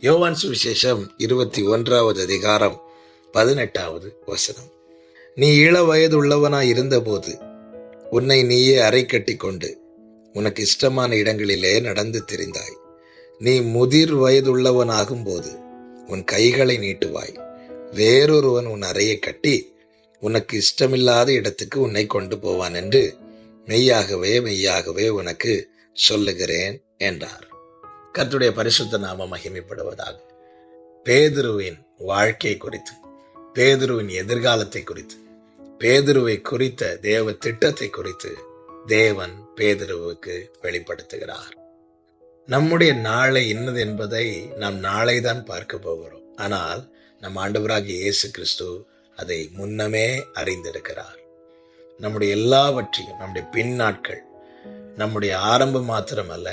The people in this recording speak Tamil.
யோவான் சுவிசேஷம் இருபத்தி ஒன்றாவது அதிகாரம் பதினெட்டாவது வசனம். நீ இள வயது உள்ளவனாய் இருந்தபோது உன்னை நீயே அறை கட்டி கொண்டு உனக்கு இஷ்டமான இடங்களிலே நடந்து தெரிந்தாய். நீ முதிர் வயதுள்ளவனாகும் போது உன் கைகளை நீட்டுவாய். வேறொருவன் உன் அறையை கட்டி உனக்கு இஷ்டமில்லாத இடத்துக்கு உன்னை கொண்டு போவான் என்று மெய்யாகவே மெய்யாகவே உனக்கு சொல்லுகிறேன் என்றார். கத்துடைய பரிசுத்த நாம மகிமைப்படுவதாக. பேதுருவின் வாழ்க்கை குறித்து பேதுருவின் எதிர்காலத்தை குறித்து பேதுருவை குறித்த தேவ திட்டத்தை குறித்து தேவன் பேதுருவுக்கு வெளிப்படுத்துகிறார். நம்முடைய நாளை இன்னது என்பதை நாம் நாளை தான் பார்க்க போகிறோம். ஆனால் நம் ஆண்டவராகிய இயேசு கிறிஸ்து அதை முன்னமே அறிந்திருக்கிறார். நம்முடைய எல்லாவற்றையும் நம்முடைய பின் நாட்கள் நம்முடைய ஆரம்பம் மாத்திரமல்ல